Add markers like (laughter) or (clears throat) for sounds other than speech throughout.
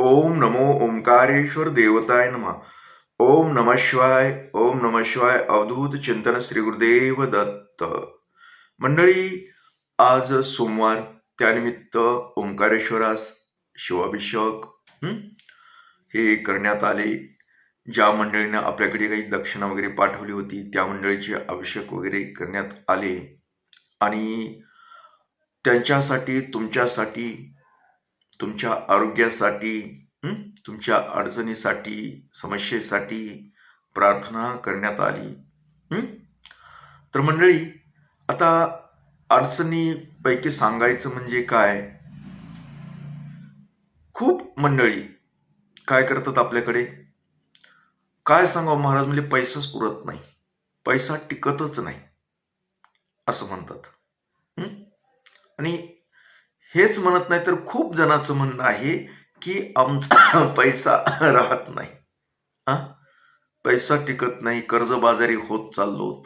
ओम नमो ओंकारेश्वर देवताय नमः। ओम नम शिवाय ओम नम शिवाय अवधूत चिंतन श्री गुरुदेव दत्त। मंडळी आज सोमवार त्यानिमित्त ओंकारेश्वरास शिवाभिषेक हे? करण्यात आले. ज्या मंडळीनं आपल्याकडे काही दक्षिणा वगैरे पाठवली होती त्या मंडळीचे अभिषेक वगैरे करण्यात आले. आणि त्यांच्यासाठी तुमच्यासाठी तुमच्या आरोग्यासाठी तुमच्या अडचणीसाठी समस्येसाठी प्रार्थना करण्यात आली. तर मंडळी आता अडचणीपैकी सांगायचं म्हणजे काय? खूप मंडळी काय करतात आपल्याकडे? काय सांगावं महाराज? म्हणजे पैसाच पुरत नाही. पैसा टिकतच नाही. असं म्हणतात. आणि हेच म्हणत नाही तर खूप जणांचं म्हणणं आहे की आमचा (coughs) पैसा (coughs) राहत नाही. हा? पैसा टिकत नाही कर्जबाजारी होत चाललोत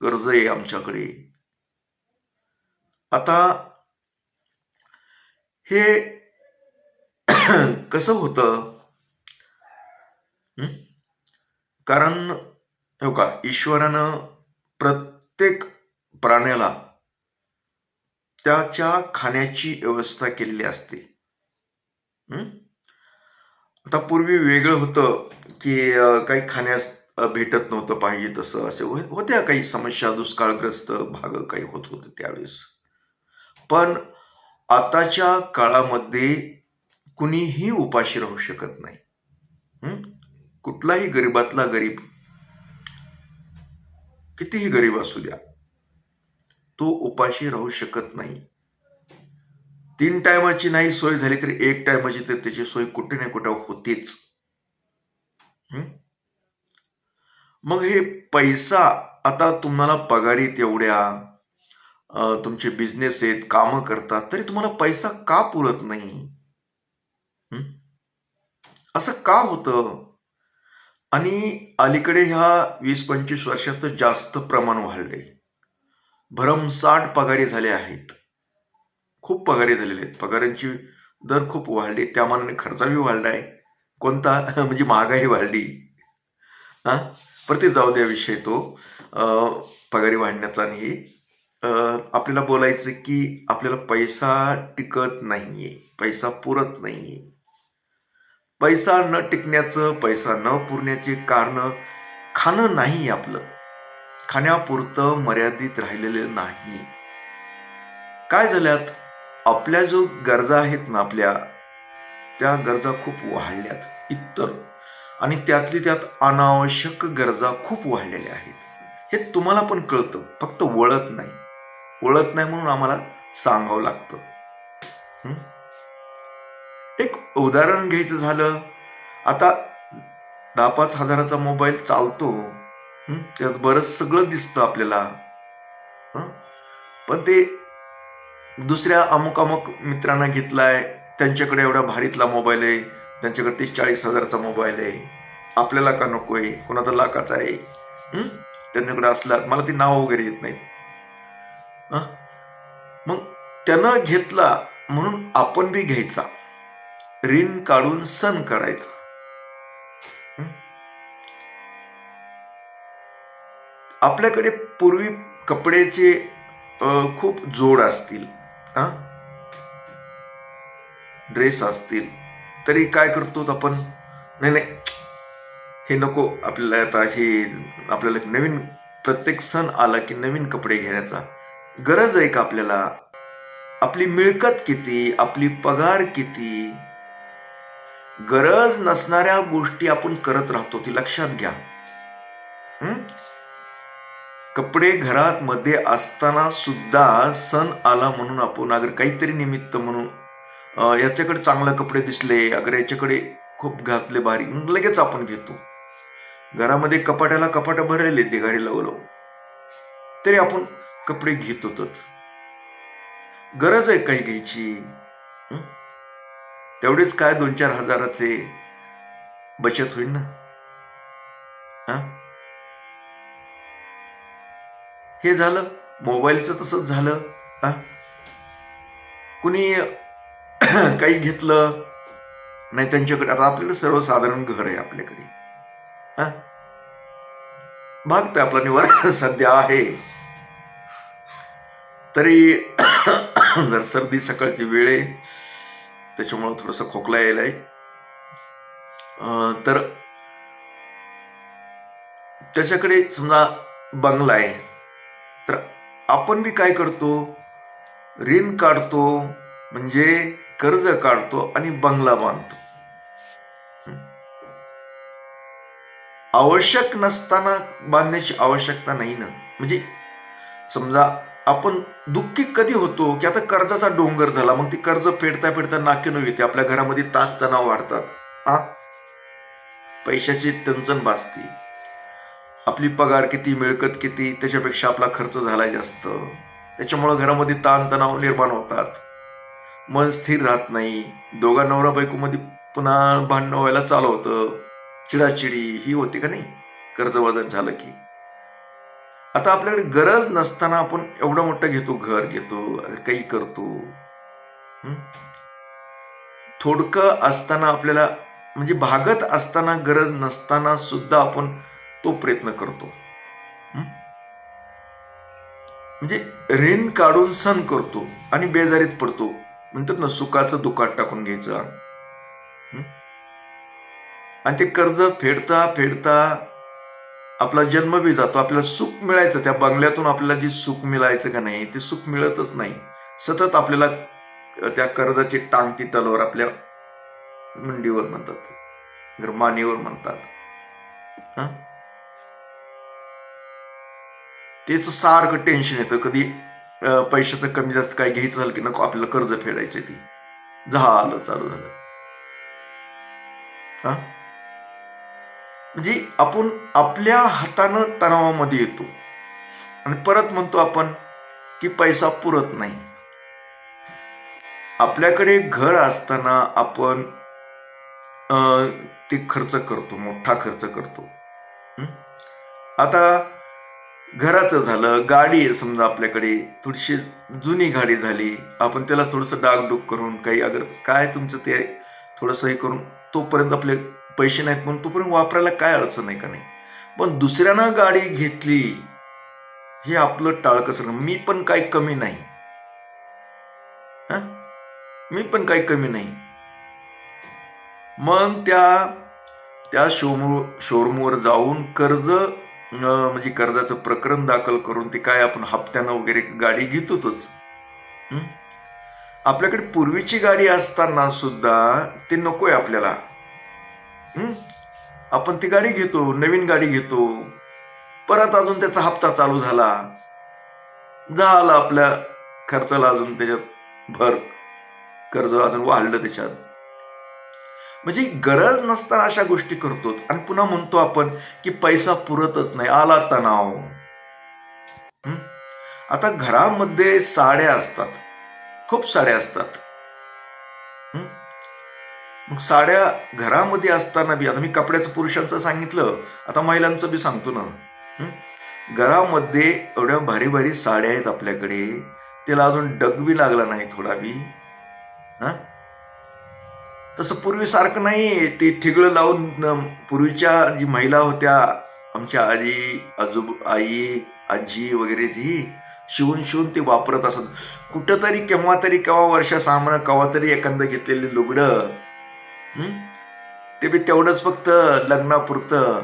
कर्ज आहे आमच्याकडे. आता हे (coughs) कसं होतं? कारण हो का ईश्वरानं प्रत्येक प्राण्याला त्याच्या खाण्याची व्यवस्था केलेली असते. आता पूर्वी वेगळं होतं की काही खाण्यास भेटत नव्हतं पाहिजे तसं. असे हो, होत्या काही समस्या दुष्काळग्रस्त भाग काही होत होते त्यावेळेस. पण आताच्या काळामध्ये कुणीही उपाशी राहू शकत नाही. कुठलाही गरीबातला गरीब कितीही गरीब असू द्या तो उपाशी राहू शकत नाही. तीन टायमाची नाही सोय झाली तरी एक टायमाची तर त्याची सोय कुठे ना कुठे होतीच. मग हे पैसा आता तुम्हाला पगारीत एवढ्या तुमचे बिझनेस आहेत कामं करतात तरी तुम्हाला पैसा का पुरत नाही? असं का होतं? आणि अलीकडे ह्या वीस पंचवीस वर्षात जास्त प्रमाण वाढले भरमसाठ पगारी झाले आहेत. खूप पगारी झालेले आहेत. पगारांची दर खूप वाढली. त्या मानाने वाढला आहे. कोणता? (laughs) म्हणजे महागाई वाढली. हा? पर ते जाऊ द्या विषय तो. पगारी वाढण्याचा आणि आपल्याला बोलायचं की आपल्याला पैसा टिकत नाहीये. पैसा पुरत नाहीये. पैसा न टिकण्याचं पैसा न पुरण्याचे कारण खाणं नाही आपलं. खाण्यापुरतं मर्यादित राहिलेलं नाही. काय झाल्यात? आपल्या जो गरजा आहेत ना आपल्या त्या गरजा खूप वाढल्यात. इतर आणि त्यातली त्यात अनावश्यक गरजा खूप वाढलेल्या आहेत. हे तुम्हाला पण कळतं. फक्त वळत नाही. वळत नाही म्हणून आम्हाला सांगावं लागतं. एक उदाहरण घ्यायचं झालं. आता दहा पाच हजाराचा मोबाईल चालतो. त्यात बरंच सगळं दिसतं आपल्याला. पण ते दुसऱ्या अमुक अमुक मित्रांना घेतलाय त्यांच्याकडे एवढा भारीतला मोबाईल आहे त्यांच्याकडे तीस चाळीस हजारचा मोबाईल आहे. आपल्याला का नको आहे कोणाचा लाखाचा आहे? त्यांच्याकडे असला मला ती नाव वगैरे येत नाही हं? मग त्यानं घेतला म्हणून आपण बी घ्यायचा. ऋण काढून सण करायचा. आपल्याकडे पूर्वी कपड्याचे खूप जोड असतील हा? ड्रेस असतील तरी काय करतो आपण? नाही नाही. हे नको आपल्याला आता हे आपल्याला नवीन प्रत्येक सण आला की नवीन कपडे घेण्याचा. गरज आहे का आपल्याला? आपली मिळकत किती? आपली पगार किती? गरज नसणाऱ्या गोष्टी आपण करत राहतो ती लक्षात घ्या. कपडे घरात मध्ये असताना सुद्धा सण आला म्हणून आपण अगर काहीतरी निमित्त म्हणून याच्याकडे चांगले कपडे दिसले अगर याच्याकडे खूप घातले भारी मग लगेच आपण घेतो. घरामध्ये कपाट्याला कपाट भरलेले ते गाडी लावलं तरी आपण कपडे घेतोतच. गरज आहे काही घ्यायची. तेवढेच काय दोन चार हजाराचे बचत होईल ना? हे झालं मोबाईलचं तसंच झालं हा? कुणी (clears throat) काही घेतलं नाही त्यांच्याकडे. आता आपल्याला सर्वसाधारण घर आहे आपल्याकडे. हा? भागतोय आपला निवारा (laughs) सध्या आहे. तरी (clears throat) जर सर्दी सकाळची वेळ आहे त्याच्यामुळं थोडंसं खोकला यायलाय. आहे तर त्याच्याकडे समजा बंगला आहे. तर आपण बी काय करतो? ऋण काढतो म्हणजे कर्ज काढतो आणि बंगला बांधतो. आवश्यक नसताना बांधण्याची आवश्यकता नाही ना? म्हणजे समजा आपण दुःखी कधी होतो की आता कर्जाचा डोंगर झाला मग ती कर्ज फेडता फेडता नाकेनो येते आपल्या घरामध्ये ताण तणाव वाढतात. हा? पैशाची टंचन भासती. आपली पगार किती मिळकत किती त्याच्यापेक्षा आपला खर्च झाला जास्त. त्याच्यामुळं घरामध्ये ताणतणाव निर्माण होतात. मन स्थिर राहत नाही. दोघा नवरा बायकोमध्ये पुन्हा भांडणं व्हायला चालू होतं. चिडाचिडी ही होते का नाही? कर्ज वजन झालं की. आता आपल्याकडे गरज नसताना आपण एवढं मोठं घेतो घर घेतो काही करतो. हं? थोडकं असताना आपल्याला म्हणजे भागत असताना गरज नसताना सुद्धा आपण तो प्रयत्न करतो. म्हणजे ऋण काढून सण करतो आणि बेजारीत पडतो. म्हणतात ना सुखाचं दुकान टाकून घ्यायचं. आणि ते कर्ज फेडता फेडता आपला जन्म बी जातो. आपल्याला सुख मिळायचं. त्या बंगल्यातून आपल्याला जे सुख मिळायचं का नाही ते सुख मिळतच नाही. सतत आपल्याला त्या कर्जाची टांगती तलवार आपल्या मुंडीवर म्हणतात. मानेवर म्हणतात. तेच सारखं टेन्शन येतं. कधी पैशाचं कमी जास्त काय घ्यायचं झालं की नको आपल्याला कर्ज फेडायचे ती. झालं चालू झालं. म्हणजे आपण आपल्या हातानं तणावामध्ये येतो. आणि परत म्हणतो आपण की पैसा पुरत नाही. आपल्याकडे घर असताना आपण ते खर्च करतो मोठा खर्च करतो. आता घराचं झालं गाडी आहे समजा आपल्याकडे थोडीशी जुनी गाडी झाली आपण त्याला थोडंसं डागडूग करून काही अगर काय तुमचं ते थोडंसं हे करून तोपर्यंत आपले पैसे नाहीत म्हणून तोपर्यंत वापरायला काय अडचण नाही का नाही? पण दुसऱ्यानं गाडी घेतली हे आपलं टाळकसर मी पण काही कमी नाही. मी पण काही कमी नाही. मग त्या त्या शोरूम शोरूमवर जाऊन कर्ज म्हणजे कर्जाचं प्रकरण दाखल करून ते काय आपण हप्त्यानं वगैरे गाडी घेतोच आपल्याकडे पूर्वीची गाडी असताना सुद्धा ते नकोय आपल्याला. आपण ती गाडी घेतो नवीन गाडी घेतो. परत अजून त्याचा हप्ता चालू झाला. झाला आपल्या खर्चाला अजून त्याच्यात भर. कर्ज अजून वाढलं त्याच्यात. म्हणजे गरज नसताना अशा गोष्टी करतो आणि पुन्हा म्हणतो आपण की पैसा पुरतच नाही. आला तणाव. आता घरामध्ये साड्या असतात. खूप साड्या असतात. मग साड्या घरामध्ये असताना बी आता मी कपड्याचं पुरुषांचं सांगितलं. आता महिलांचं बी सांगतो ना. घरामध्ये एवढ्या भारी भारी साड्या आहेत आपल्याकडे. त्याला अजून डग बी लागला नाही थोडा बी. हा? तसं पूर्वीसारखं नाही. ते ठिगळं लावून पूर्वीच्या जी महिला होत्या आमच्या आजी आजोब आई आजी वगैरे ती शिवून शिवून ते वापरत असत. कुठंतरी केव्हा तरी केव्हा वर्ष सामान केव्हा तरी एखादं घेतलेली लुगडं ते बी तेवढंच फक्त लग्नापुरतं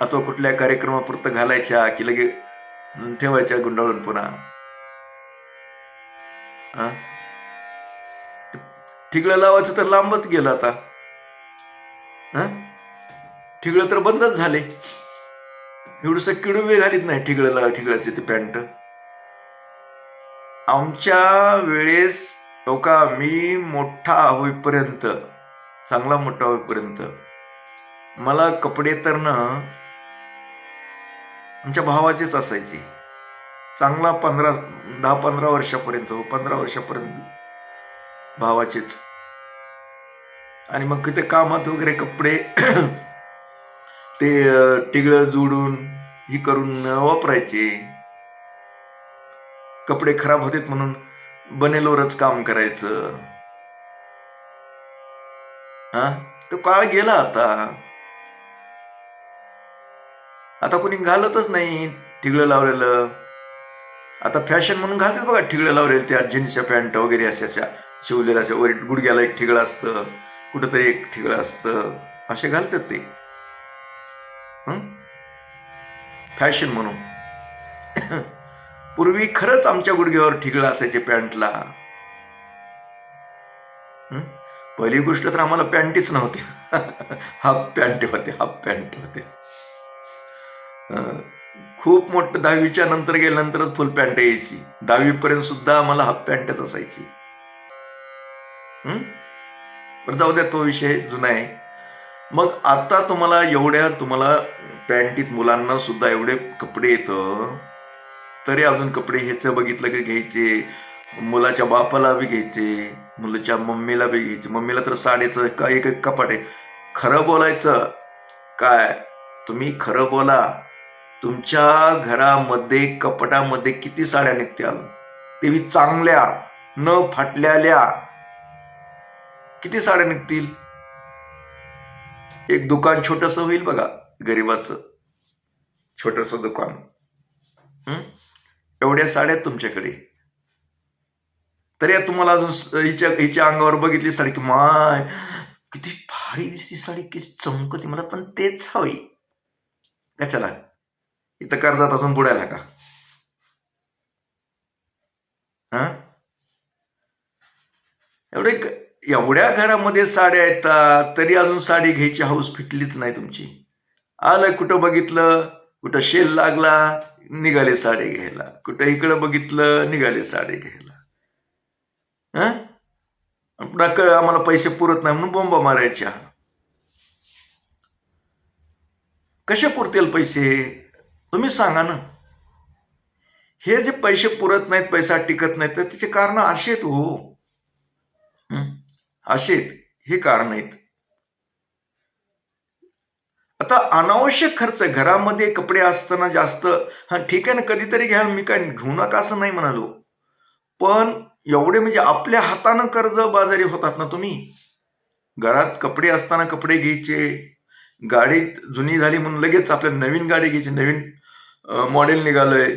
अथवा कुठल्या कार्यक्रमापुरतं घालायच्या की लगे ठेवायच्या गुंडाळून पुन्हा. हा? ठिगळं लावायचं तर लांबच गेलं आता. हं? ठिगळं तर बंदच झाले. एवढंसं किडू घालीत नाही ठिगळं ठिगळाची ते पॅन्ट. आमच्या वेळेस हो का मी मोठा होईपर्यंत चांगला मोठा होईपर्यंत मला कपडे तर ना आमच्या भावाचेच असायचे. चांगला पंधरा दहा पंधरा वर्षापर्यंत हो पंधरा वर्षापर्यंत भावाचेच. आणि मग ते कामात वगैरे कपडे (clears throat) ते टिगळं जोडून ही करून वापरायचे. कपडे खराब होतेत म्हणून बनेलोरच काम करायचं. हा? तो काळ गेला आता. आता कोणी घालतच नाही ठिगळं लावलेलं. आता फॅशन म्हणून घालतात बघा ठिगळं लावलेलं त्या जीन्सच्या पॅन्ट वगैरे अशा. शिवलेलं शिवलेल्या अशा वर गुडघ्याला एक ठिगळं असतं कुठंतरी एक ठिगळं असतं. असे घालतात ते. फॅशन म्हणून. पूर्वी खरंच आमच्या गुडघ्यावर ठिगळं असायचे पॅन्टला. पहिली गोष्ट तर आम्हाला पॅन्टीच नव्हती हाफ पॅन्ट होते हाफ पॅन्ट होते. खूप मोठं दहावीच्या नंतर गेल्यानंतरच फुल पॅन्ट यायची. दहावी पर्यंत सुद्धा आम्हाला हाफ पॅन्टच असायची. पण जाऊ द्या तो विषय जुना आहे. मग आता तुम्हाला एवढ्या तुम्हाला पॅन्टीत मुलांना सुद्धा एवढे कपडे येतं तरी अजून कपडे ह्याचं बघितलं की घ्यायचे मुलाच्या बापाला बी घ्यायचे मुलाच्या मम्मीला बी घ्यायचे. मम्मीला तर साडेचं का एक एक कपाट आहे. खरं बोलायचं काय? तुम्ही खरं बोला. तुमच्या घरामध्ये कपटामध्ये किती साड्या निघत्याल? ते बी चांगल्या न फाटल्याल्या किती साड्या निघतील? एक दुकान छोटस होईल बघा गरीबाचं. छोटस दुकान. एवढ्या साड्या आहेत तुमच्याकडे. तरी या तुम्हाला अजून हिच्या हिच्या अंगावर बघितली साडी की माय किती भारी दिसती साडी किती चमकती. मला पण तेच हवी का चला इथं कर्जात अजून बुडायला का? हा? एवढे एवढ्या घरामध्ये साड्या येतात तरी अजून साडी घ्यायची हाऊस फिटलीच नाही तुमची. आलं कुठं बघितलं कुठं शेल लागला निघाले साडी घ्यायला. कुठं इकडं बघितलं निघाले साडी घ्यायला. हं? पुन्हा कळ आम्हाला पैसे पुरत नाही म्हणून बोंबा मारायच्या कसे पुरतील पैसे? तुम्ही सांगा ना. हे जे पैसे पुरत नाहीत पैसा टिकत नाहीत तर त्याचे कारण असे आहेत हो. असे आहेत हे कारण आहेत. आता अनावश्यक खर्च घरामध्ये कपडे असताना जास्त हा ठीक आहे ना कधीतरी घ्या मी काय घेऊ नका असं नाही म्हणालो. पण एवढे म्हणजे आपल्या हातानं कर्ज बाजारी होतात ना तुम्ही. घरात कपडे असताना कपडे घ्यायचे गाडी जुनी झाली म्हणून लगेच आपल्या नवीन गाडी घ्यायची नवीन मॉडेल निघालंय.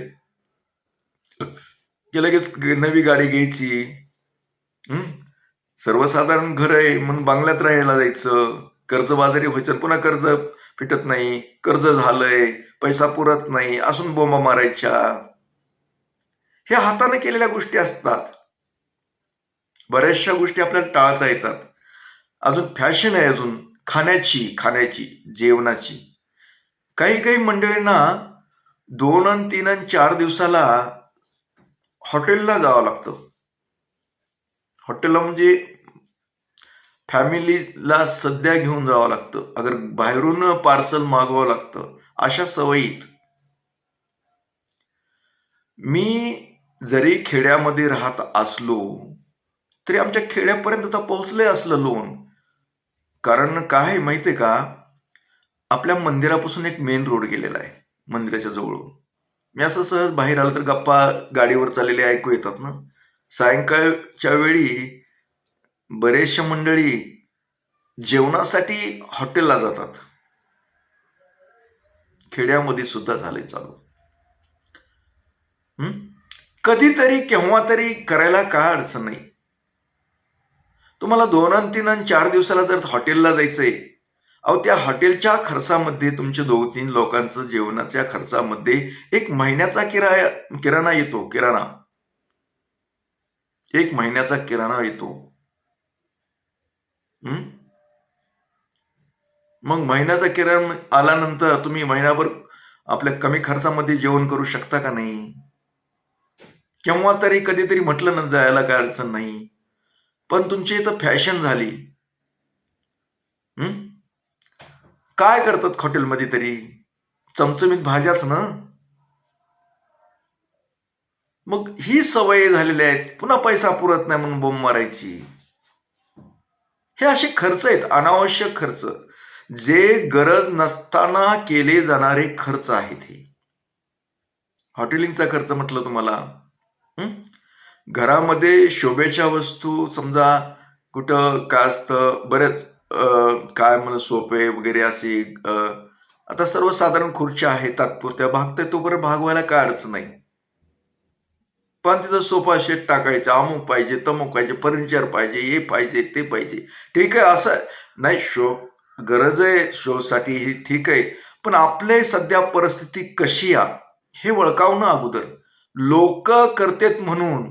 की लगेच नवी गाडी घ्यायची. सर्वसाधारण घर आहे म्हणून बांगल्यात राहायला जायचं. कर्जबाजारी व्हायचं पुन्हा कर्ज फिटत नाही. कर्ज झालंय पैसा पुरत नाही असून बोंबा मारायच्या. ह्या हाताने केलेल्या गोष्टी असतात. बऱ्याचशा गोष्टी आपल्याला टाळता येतात. अजून फॅशन आहे अजून खाण्याची खाण्याची जेवणाची. काही काही मंडळींना दोन आणि तीन आणि चार दिवसाला हॉटेलला जावं लागतं. हॉटेलला म्हणजे फॅमिलीला सध्या घेऊन जावं लागतं. अगर बाहेरून पार्सल मागवावं लागतं. अशा सवयीत मी जरी खेड्यामध्ये राहत असलो तरी आमच्या खेड्यापर्यंत आता पोहोचलंय असलं लोन. कारण काय आहे माहितीये का? आपल्या मंदिरापासून एक मेन रोड गेलेला आहे मंदिराच्या जवळून. मी असं सहज बाहेर आलं तर गप्पा गाडीवर चाललेले ऐकू येतात ना. सायंकाळच्या वेळी बरेचशा मंडळी जेवणासाठी हॉटेलला जातात. खेड्यामध्ये सुद्धा झाले चालू. कधीतरी केव्हा तरी करायला काय अडचण नाही. तुम्हाला दोन आणि तीन आणि चार दिवसाला जर हॉटेलला जायचंय अहो त्या हॉटेलच्या खर्चामध्ये तुमच्या दोन तीन लोकांचं जेवणाच्या खर्चामध्ये एक महिन्याचा किराया किराणा येतो किराणा. एक महिन्याचा किराणा येतो. मग महिन्याचा किराणा आल्यानंतर तुम्ही महिनाभर आपल्या कमी खर्चामध्ये जेवण करू शकता का नाही? केव्हा तरी कधीतरी म्हटलं ना जायला काय अडचण नाही. पण तुमची इथं फॅशन झाली. काय करतात हॉटेलमध्ये तरी? चमचमीत भाज्याच ना? मग ही सवय झालेली आहेत पुन्हा पैसा पुरत नाही म्हणून बोंब मारायची. हे असे खर्च आहेत अनावश्यक खर्च. जे गरज नसताना केले जाणारे खर्च आहेत हे. हॉटेलिंगचा खर्च म्हटलं तुम्हाला. घरामध्ये शोभेच्या वस्तू समजा कुठं काय असतं बरेच काय म्हण सोपे वगैरे असे आता सर्वसाधारण खुर्च्या आहेत तात्पुरत्या भागताय तोपर्यंत भागवायला काय अडचण नाही. पण तिथं सोफा सेट टाकायचा अमुक पाहिजे तमुक पाहिजे फर्निचर पाहिजे हे पाहिजे ते पाहिजे. ठीक आहे असं नाही शो गरज आहे शोसाठी ही ठीक आहे. पण आपले सध्या परिस्थिती कशी आ हे वळकावणं अगोदर. लोक करतेत म्हणून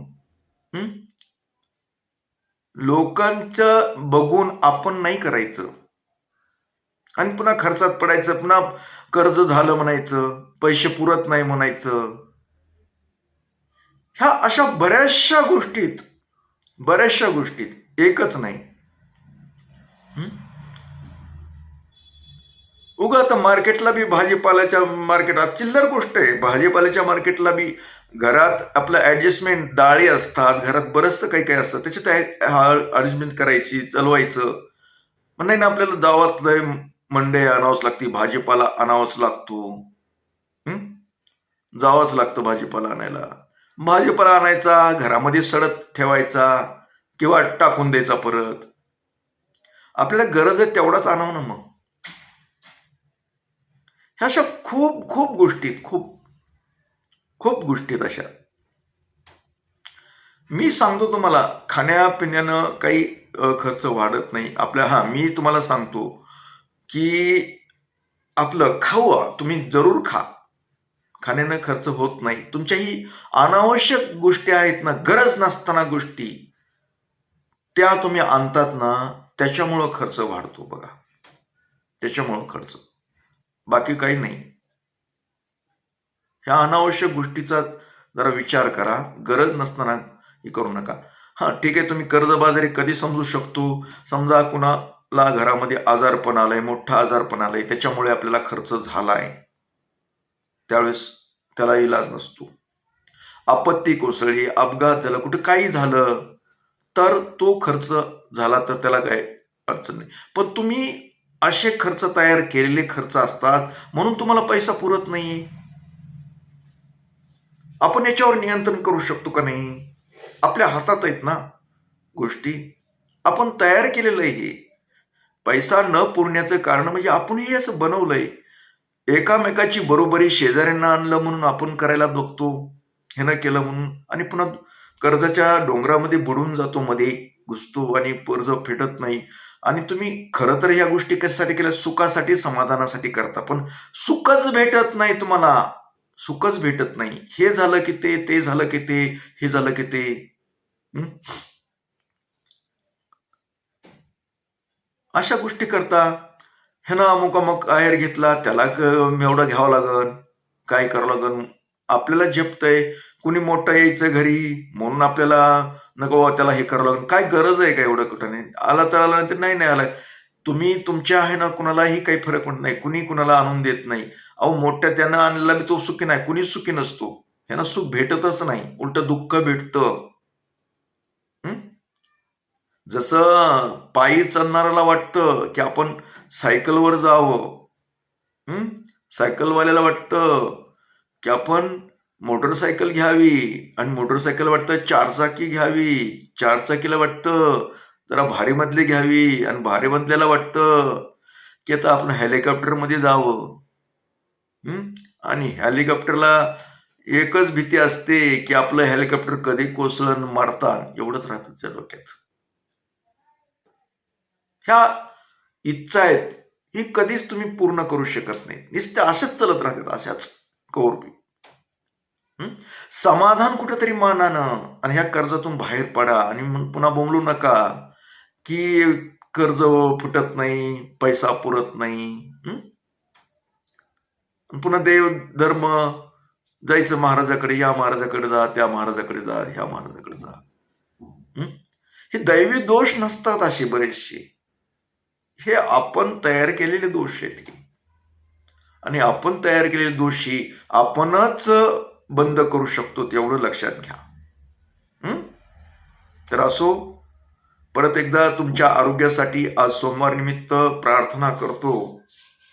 लोकांचं बघून आपण नाही करायचं. आणि पुन्हा खर्चात पडायचं पुन्हा कर्ज झालं म्हणायचं पैसे पुरत नाही म्हणायचं. ह्या अशा बऱ्याचशा गोष्टीत बऱ्याचशा गोष्टीत एकच नाही. उगा आता मार्केटला बी भाजीपाल्याच्या मार्केटात चिल्लर गोष्ट आहे. भाजीपाल्याच्या मार्केटला बी घरात आपलं ऍडजस्टमेंट डाळी असतात घरात बरंचसं काही काही असतं. त्याच्यात अरेंजमेंट करायची चालवायचं. पण नाही ना आपल्याला गावातलं मंडे आणावंच लागते भाजीपाला आणावाच लागतो. जावाच लागतं भाजीपाला आणायला. भाजीपाला आणायचा घरामध्ये सडत ठेवायचा किंवा टाकून द्यायचा परत. आपल्याला गरज आहे तेवढाच आणावं ना मग. ह्या अशा खूप खूप गोष्टीत खूप खूप गोष्टीत अशा. मी सांगतो तुम्हाला खाण्यापिण्यानं काही खर्च वाढत नाही. आपल्या हा मी तुम्हाला सांगतो की आपलं खाऊ तुम्ही जरूर खा. खाण्यानं खर्च होत नाही. तुमच्याही अनावश्यक गोष्टी आहेत ना गरज नसताना गोष्टी त्या तुम्ही आणतात ना त्याच्यामुळं खर्च वाढतो बघा. त्याच्यामुळं खर्च. बाकी काही नाही. ह्या अनावश्यक गोष्टीचा जरा विचार करा. गरज नसताना हे करू नका. हा ठीक आहे तुम्ही कर्जबाजारी कधी समजू शकतो? समजा कुणाला घरामध्ये आजारपण आलंय मोठा आजारपण आलंय त्याच्यामुळे आपल्याला खर्च झाला आहे त्यावेळेस त्याला इलाज नसतो. आपत्ती कोसळली अपघात झाला कुठं काही झालं तर तो खर्च झाला तर त्याला काय अडचण नाही. पण तुम्ही असे खर्च तयार केलेले खर्च असतात म्हणून तुम्हाला पैसा पुरत नाही. आपण याच्यावर नियंत्रण करू शकतो का नाही? आपल्या हातात आहेत ना गोष्टी. आपण तयार केलेलं आहे. हे पैसा न पुरण्याचं कारण म्हणजे आपणही असं बनवलंय. एकामेकाची बरोबरी शेजाऱ्यांना आणलं म्हणून आपण करायला बघतो हे केलं म्हणून. आणि पुन्हा कर्जाच्या डोंगरामध्ये बुडून जातो मध्ये घुसतो आणि कर्ज फेटत नाही. आणि तुम्ही खरं तर या गोष्टी कशासाठी केल्या? सुखासाठी समाधानासाठी करता. पण सुखच भेटत नाही तुम्हाला. सुखच भेटत नाही. हे झालं की ते ते झालं की ते हे झालं की ते. अशा गोष्टी करता. ह्यानं अमुक अमुक आहेर घेतला त्याला क- एवढं घ्यावं लागन काय करावं लागन? आपल्याला झेपतंय कुणी मोठं यायचं घरी म्हणून आपल्याला नको त्याला हे करावं लागेल काय गरज आहे का एवढं कुठं? नाही आला तर आला नाही तर नाही नाही आला. तुम्ही तुमच्या आहे ना कुणालाही काही फरक पडत नाही. कुणी कुणाला आणून देत नाही. अहो मोठ्या त्यानं आणलेला बी तो सुखी नाही. कुणी सुखी नसतो. ह्यानं सुख भेटतच नाही. उलट दुःख भेटतं. हं? जसं पायी चालणाऱ्याला वाटतं की आपण सायकलवर जावं. सायकलवाल्याला वाटतं की आपण मोटरसायकल घ्यावी आणि मोटरसायकल वाटतं चारचाकी घ्यावी. चारचाकीला वाटतं जरा भारीमधली घ्यावी आणि भारीमधल्याला वाटतं की आता आपण हेलिकॉप्टरमध्ये जावं. आणि हेलिकॉप्टरला एकच भीती असते की आपलं हेलिकॉप्टर कधी कोसळण मारता एवढंच राहतं त्या डोक्यात. ह्या इच्छा आहेत ही कधीच तुम्ही पूर्ण करू शकत नाही. नुसतं अशाच चलत राहतात अशाच कौरपी समाधान कुठेतरी मानानं आणि ह्या कर्जातून बाहेर पडा आणि मग पुन्हा बोंबलू नका की कर्ज फुटत नाही पैसा पुरत नाही. आणि पुन्हा देव धर्म जायचं महाराजाकडे या महाराजाकडे जा त्या महाराजाकडे जा ह्या महाराजाकडे जा. हे दैवी दोष नसतात असे बरेचसे. हे आपण तयार केलेले दोष आहेत की? आणि आपण तयार केलेले दोष ही आपणच बंद करू शकतो तेवढं लक्षात घ्या. तर असो परत एकदा तुमच्या आरोग्यासाठी आज सोमवार निमित्त प्रार्थना करतो.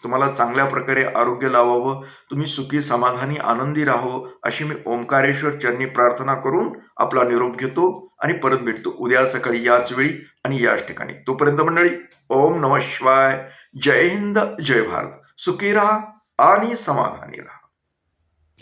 तुम्हाला चांगल्या प्रकारे आरोग्य लावावं तुम्ही सुखी समाधानी आनंदी राहो अशी मी ओंकारेश्वर चरणी प्रार्थना करून आपला निरोप घेतो आणि परत भेटतो. उद्या सकाळी याच वेळी आणि याच ठिकाणी. तोपर्यंत मंडळी ओम नम शिवाय. जय हिंद जय भारत. सुखी राहा आणि समाधानी राहा.